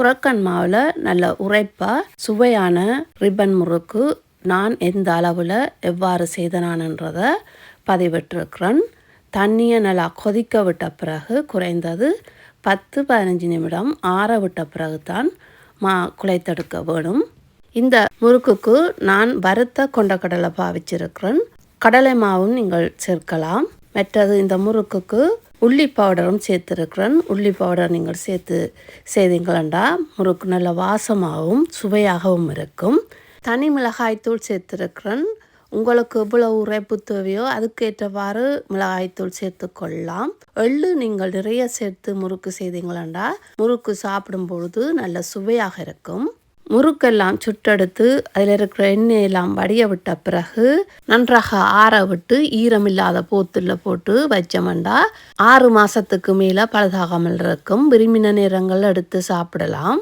குரக்கன் மாவில் நல்ல உரைப்பாக சுவையான ரிப்பன் முறுக்கு நான் எந்த அளவில் எவ்வாறு செய்தனான்ன்றதை பதிவிட்டிருக்கிறேன். தண்ணியை நல்லா கொதிக்க விட்ட பிறகு குறைந்தது பத்து பதினஞ்சு நிமிடம் ஆற விட்ட பிறகு தான் மா குலைத்தெடுக்க வேணும். இந்த முறுக்குக்கு நான் வறுத்த கொண்டக்கடலை பாவிச்சிருக்கிறேன் கடலை மாவும் நீங்கள் சேர்க்கலாம். மற்றது இந்த முறுக்குக்கு உள்ளி பவுடரும் சேர்த்துருக்குறேன். உள்ளி பவுடர் நீங்கள் சேர்த்து செய்தீங்களா முறுக்கு நல்ல வாசமாகவும் சுவையாகவும் இருக்கும். தனி மிளகாய்த்தூள் சேர்த்துருக்குறேன். உங்களுக்கு எவ்வளவு உரைப்பு தேவையோ அதுக்கேற்றவாறு மிளகாய்த்தூள் சேர்த்து கொள்ளலாம். எள்ளு நீங்கள் நிறைய சேர்த்து முறுக்கு செய்தீங்களா முறுக்கு சாப்பிடும் பொழுது நல்ல சுவையாக இருக்கும். முறுக்கெல்லாம் சுட்டெடுத்து அதில் இருக்கிற எண்ணெயெல்லாம் வடிய விட்ட பிறகு நன்றாக ஆற விட்டு ஈரமில்லாத போத்தில் போட்டு வச்சோம்டா. ஆறு மாதத்துக்கு மேலே பழுதாகாமல் இருக்கும். விரும்பின நேரங்கள் எடுத்து சாப்பிடலாம்.